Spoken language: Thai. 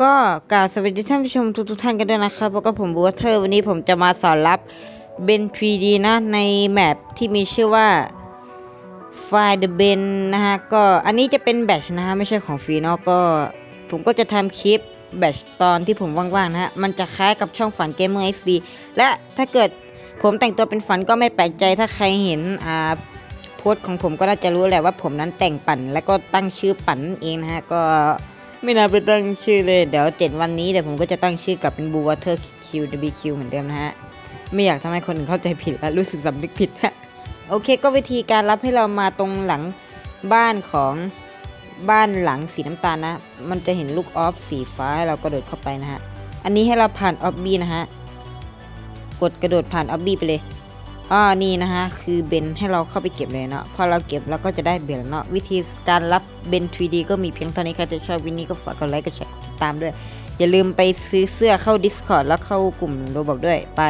ก็กล่าวสวัสดีท่านผู้ชมทุกๆท่านกันด้วยนะครับแล้วก็ผมบูเทอร์วันนี้ผมจะมาสอนรับเบน 3D นะในแมปที่มีชื่อว่า Find the Ben นะฮะก็อันนี้จะเป็นแบชนะฮะไม่ใช่ของฟรีเนาะก็ผมก็จะทำคลิปแบชตอนที่ผมว่างๆนะฮะมันจะคล้ายกับช่องฝัน Gamer XD และถ้าเกิดผมแต่งตัวเป็นฝันก็ไม่แปลกใจถ้าใครเห็นอ่าโพสของผมก็น่าจะรู้แหละว่าผมนั้นแต่งปั่น แล้วก็ตั้งชื่อปั่นนั่นเองนะฮะก็ ไม่น่าไปตั้งชื่อเลย เดี๋ยวเจ็ดวันนี้เดี๋ยวผมก็จะตั้งชื่อกลับเป็น Blue Water QWQ เหมือนเดิมนะฮะ ไม่อยากทำให้คนอื่นเข้าใจผิดและรู้สึกสำนึกผิดฮะ โอเค ก็วิธีการรับให้เรามาตรงหลังบ้านของบ้านหลังสีน้ำตาลนะ มันจะเห็นลูกออฟสีฟ้าให้เรากระโดดเข้าไปนะฮะ อันนี้ให้เราผ่านออฟบี้นะฮะ กดกระโดดผ่านออฟบี้ไปเลย อ่านี่นะฮะ คือเบนให้เราเข้าไปเก็บเลยเนาะพอเราเก็บเราก็จะได้เบนเนาะวิธีการรับเบน 3D ก็มีเพียงเท่านี้ใครจะชอบวินนี้ก็ฝากกดไลค์กดแชร์กดติดตามด้วย อย่าลืมไปซื้อเสื้อเข้า Discord แล้วเข้ากลุ่มโรบอกด้วยไป